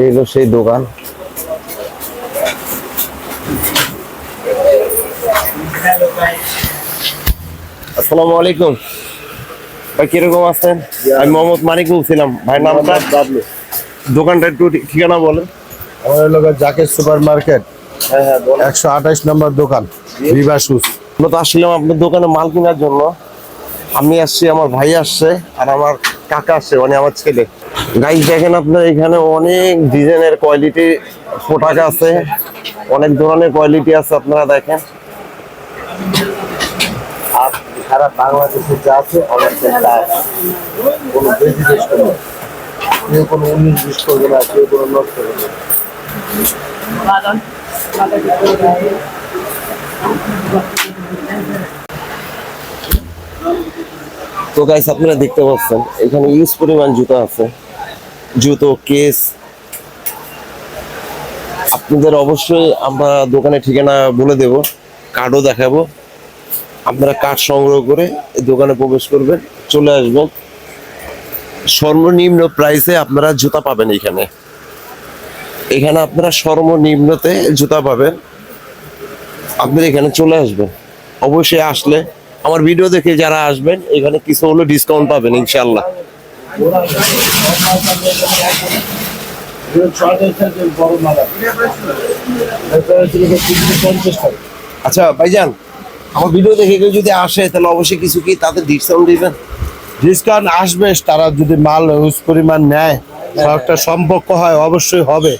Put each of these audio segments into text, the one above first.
এই হলো সেই দোকান। আসসালামু আলাইকুম। ভাই কীরকম আছেন? আমি মোহাম্মদ মানিক বলছিলাম ভাই নামটা দোকানটা একটু ঠিকানা বলেন। আমাদের লোক জাকের সুপার মার্কেট হ্যাঁ হ্যাঁ একশো আঠাশ নম্বর দোকান রিবা শুজ। আমরা তো আসছিলাম আপনার দোকানে মাল কেনার জন্য। আমি আসছি আমার ভাই আসছে আর আমার কাকা আসছে মানে আমার ছেলে। গাইস দেখেন আপনার, এখানে অনেক ডিজাইনের কোয়ালিটি পোটাক আছে। অনেক ধরনের কোয়ালিটি আছে, আপনারা দেখেন। আর আছে না। তো গাইস আপনারা দেখতে পাচ্ছেন, এখানে ইউজ পরিমাণ জুতো আছে। জুতো, কেস। আপনাদের অবশ্যই আমরা দোকানে ঠিকানা বলে দেব কার্ডও দেখাবো। আপনারা কার্ড সংগ্রহ করে দোকানে প্রবেশ করবেন, চলে আসবেন। সর্বনিম্ন প্রাইসে আপনারা জুতা পাবেন এখানে। এখানে আপনারা সর্বনিম্নতে জুতা পাবেন। আপনারা এখানে চলে আসবেন। অবশ্যই আসলে আমার ভিডিও দেখে যারা আসবেন, এখানে কিছু হলো ডিসকাউন্ট পাবেন ইনশাল্লাহ আচ্ছা ভাইজান আমার ভিডিও দেখে কেউ যদি আসে তাহলে অবশ্যই কিছু কি তাদের ডিসকাউন্ট দিবেন? ডিসকাউন্ট আসবে তারা যদি মাল ইউজ পরিমাণ নেয় একটা সম্পর্ক হয় অবশ্যই হবে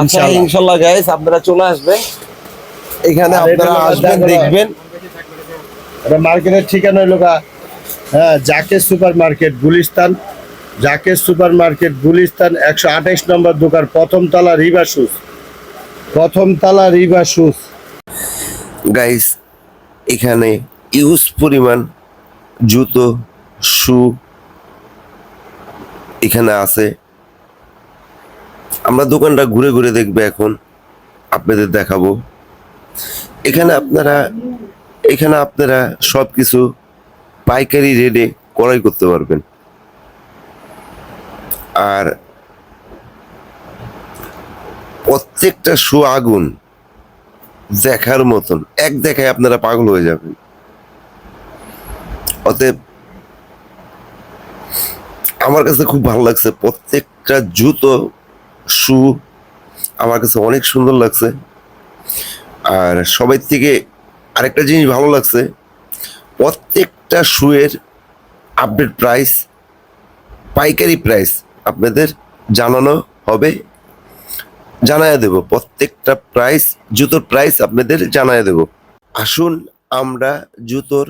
আচ্ছা ইনশাল্লাহ গাইস আপনারা চলে আসবেন। এখানে আপনারা আসবেন দেখবেন। এটা মার্কেটের ঠিকানা হলো গা, হ্যাঁ Zaker super market Gulistan. Zaker super market Gulistan একশো আঠাইশ নম্বর দোকান, প্রথম তলা রিবা শুজ। প্রথম তলা রিবা শুজ। গাইস এখানে ইউজ পরিমাণ জুতো, শু এখানে আছে। আমরা দোকানটা ঘুরে ঘুরে দেখবে এখন, আপনাদের দেখাবো। এখানে আপনারা এখানে আপনারা সব কিছু পাইকারি রেটে ক্রয় করতে পারবেন। আর প্রত্যেকটা শু আগুন দেখার মতন, এক দেখায় আপনারা পাগল হয়ে যাবেন। অতএব আমার কাছে খুব ভালো লাগছে, প্রত্যেকটা জুতো, শু আমার কাছে অনেক সুন্দর লাগছে। আর সবাই থেকে আরেকটা জিনিস ভালো লাগছে, প্রত্যেকটা শুয়ের আপডেট প্রাইস পাইকারি প্রাইস আপনাদের জানানো হবে। জানায় দেব, প্রত্যেকটা প্রাইস জুতোর প্রাইস আপনাদের জানায় দেব। আসুন আমরা জুতোর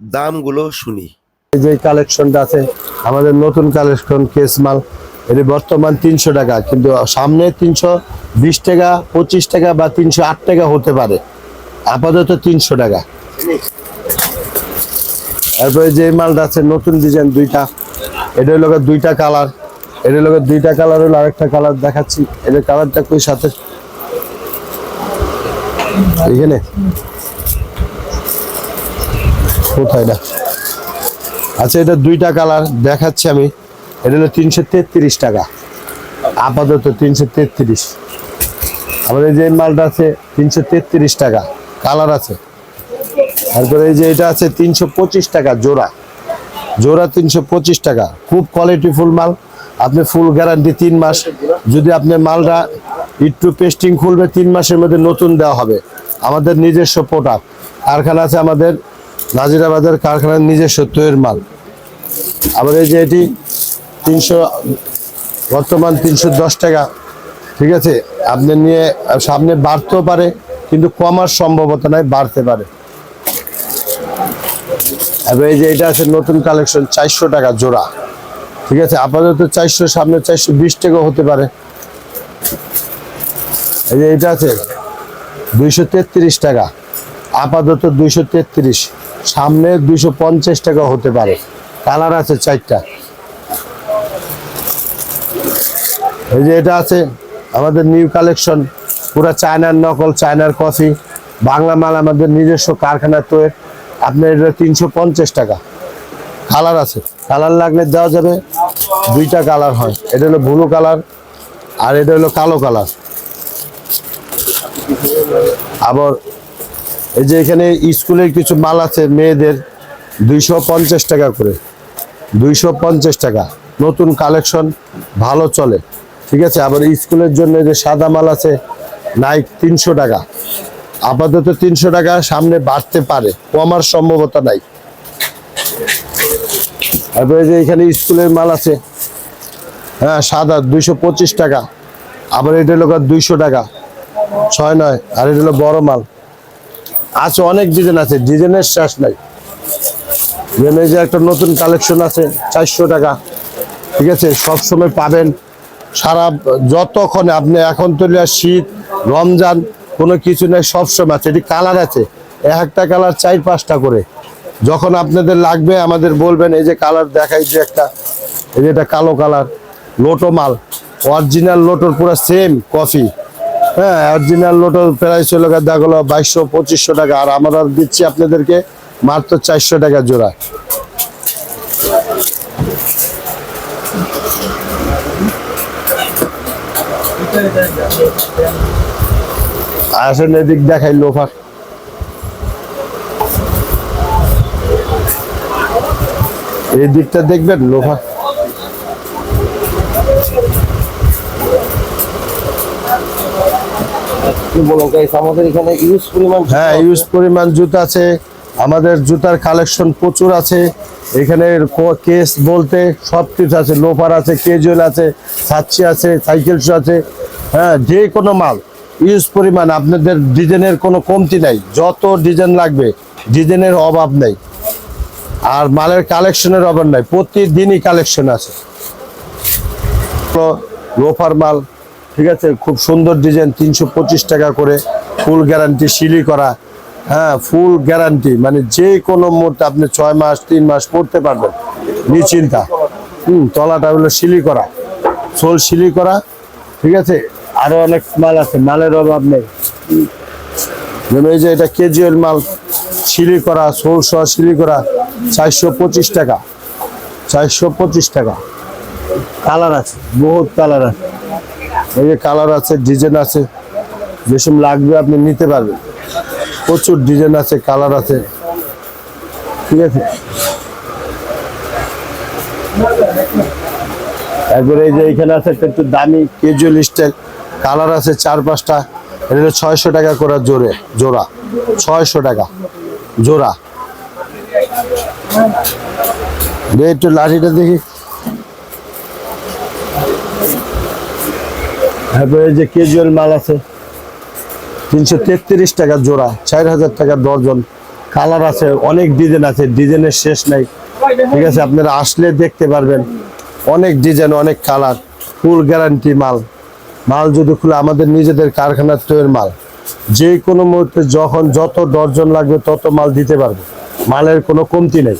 দামগুলো শুনি। যে কালেকশনটা আছে, আমাদের নতুন কালেকশন কেস মাল, এটি বর্তমান তিনশো টাকা, কিন্তু সামনে তিনশো বিশ টাকা, পঁচিশ টাকা বা তিনশো আট টাকা হতে পারে। আপাতত তিনশো টাকা। তারপরে যে মালটা আছে, নতুন ডিজাইন দুইটা, এটা হলো দুইটা কালার এটা হলো গিয়ে দুইটা কালার হলো আরেকটা কালার দেখাচ্ছি। এটা কালারটা কই সাথে। এখানে? কোথায় না আচ্ছা এটা দুইটা কালার দেখাচ্ছি আমি। এটা হলো তিনশো তেত্রিশ টাকা। আপাতত তিনশো তেত্রিশ। আমাদের যে মালটা আছে, তিনশো তেত্রিশ টাকা। কালার আছে। তারপরে এই যে এটা আছে, তিনশো পঁচিশ টাকা জোড়া। জোড়া তিনশো পঁচিশ টাকা। খুব কোয়ালিটি ফুল মাল। আপনি ফুল গ্যারান্টি তিন মাস। যদি আপনি মালটা একটু পেস্টিং খুলবে, তিন মাসের মধ্যে নতুন দেওয়া হবে। আমাদের নিজস্ব প্রোডাক্ট কারখানা আছে আমাদের, নাজিরাবাদের কারখানার নিজস্ব তৈরির মাল। এই যে এটি, তিনশো, বর্তমান তিনশো দশ টাকা। ঠিক আছে? আপনি নিয়ে, সামনে বাড়তেও পারে, কিন্তু কমার সম্ভবতা নাই, বাড়তে পারে। এবার এই যে এটা আছে নতুন কালেকশন চারশো টাকা জোড়া। ঠিক আছে, আপাতত চারশো সামনে চারশো বিশ টাকা হতে পারে। এই যে এটা আছে, দুইশো তেত্রিশ টাকা, আপাতত দুইশো তেত্রিশ, সামনে দুইশো পঞ্চাশ টাকা হতে পারে। কালার আছে চারটা। এই যে এটা আছে, আমাদের নিউ কালেকশন, পুরো চায়নার নকল, চায়নার কফি, বাংলা মাল আমাদের নিজস্ব কারখানা তৈরি। আপনার এটা তিনশো পঞ্চাশ টাকা। কালার আছে। কালার লাগলে দেওয়া যাবে। দুইটা কালার হয়। এটা হলো ব্লু কালার আর এটা হলো কালো কালার। আবার এই যে এখানে স্কুলের কিছু মাল আছে মেয়েদের, দুইশো পঞ্চাশ টাকা করে। দুইশো পঞ্চাশ টাকা। নতুন কালেকশন, ভালো চলে। ঠিক আছে? আবার স্কুলের জন্য যে সাদা মাল আছে নাইক তিনশো টাকা। আপাতত তিনশো টাকা, সামনে বাড়তে পারে। কমার সম্ভবতা নাই। তারপরে যে এখানে স্কুলের মাল আছে হ্যাঁ সাদা দুইশো পঁচিশ টাকা, আবার এটা হলো দুইশো টাকা, ছয় নয়, আর এটা হলো বড় মাল। আছে অনেক ডিজাইন আছে, ডিজাইনের শেষ নাই। যেমন যে একটা নতুন কালেকশন আছে, চারশো টাকা, ঠিক আছে সব সময় পাবেন। সারা যতক্ষণে আপনি এখন তো শীত রমজান, কোনো কিছু নেই, সবসময় আছে, এটি কালার আছে, এক একটা কালার চার পাঁচটা করে। যখন আপনাদের লাগবে, আমাদের বলবেন, এই যে কালার দেখাই যে একটা, এই যে এটা কালো কালার, লোটো মাল। অরিজিনাল লোটোর পুরো সেম কফি হ্যাঁ অরিজিনাল লোটোর প্রাইস হলো দেখা গেলো বাইশশো, পঁচিশশো টাকা। আর আমরা দিচ্ছি আপনাদেরকে মাত্র চারশো টাকা জোড়া। আসেন এদিক দেখাই লোফার। এই দিকটা দেখবেন গাইস আমাদের এখানে ইউজ পরিমাণ হ্যাঁ ইউজ পরিমাণ জুতা আছে। আমাদের জুতার কালেকশন প্রচুর আছে। এখানে কেস বলতে সব কিছু আছে। লোফার আছে কেজুয়াল আছে সাচ্ছি আছে সাইকেল শু আছে। হ্যাঁ যে কোনো মাল ইউজ পরিমাণ। আপনাদের ডিজাইনের কোনো কমতি নাই। যত ডিজাইন লাগবে ডিজাইনের অভাব নেই। আর মালের কালেকশনের অভাব নাই, প্রতিদিনই কালেকশন আছে। লোফার মাল, ঠিক আছে, খুব সুন্দর ডিজাইন, তিনশো পঁচিশ টাকা করে, ফুল গ্যারান্টি সিলি করা হ্যাঁ ফুল গ্যারান্টি মানে যে কোনো মুহূর্তে আপনি ছয় মাস, তিন মাস পড়তে পারবেন, নিশ্চিন্তা। হুম, তলাটা হলো সিলি করা, সোল সিলি করা, ঠিক আছে আরও অনেক মাল আছে, মালের অভাব নেই। এই যে এটা কেজুয়াল মাল, সিলি করা, সোল সহ সিলি করা চারশো পঁচিশ টাকা। চারশো পঁচিশ টাকা। কালার আছে বহুত কালার আছে। এই যে কালার আছে ডিজাইন আছে যেসব লাগবে আপনি নিতে পারবেন। প্রচুর ডিজাইন আছে কালার আছে। ঠিক আছে? একবারে এই যে এখানে আছে একটা দামি কেজুয়াল স্টাইল কালার আছে চার পাঁচটা এটা ছয়শো টাকা করে জোরে জোড়া। ছয়শো টাকা জোড়া। একটু লাঠিটা দেখি। তারপরে যে কেজুয়াল মাল আছে, তিনশো তেত্রিশ টাকা জোড়া, চার হাজার টাকা ডর্জন কালার আছে, অনেক ডিজাইন আছে ডিজাইনের শেষ নাই। ঠিক আছে, আপনারা আসলে দেখতে পারবেন, অনেক ডিজাইন অনেক কালার ফুল গ্যারান্টি মাল। মাল যদি খুলে আমাদের নিজেদের কারখানার তৈরির মাল যে কোনো মুহূর্তে যখন যত ডর্জন লাগবে তত মাল দিতে পারব। মালের কোনো কমতি নেই।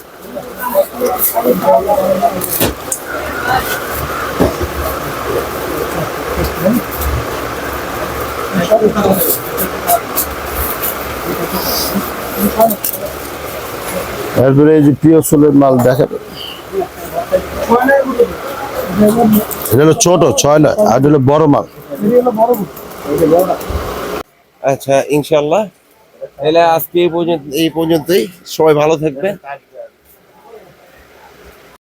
তারপরে এই যে প্রিয় সোলের মাল দেখাবে এটা হলো ছোট, ছয় নয়, আর হলো বড় মাল। আচ্ছা ইনশাল্লাহ তাহলে আজকে এই পর্যন্ত এই পর্যন্তই। সবাই ভালো থাকবে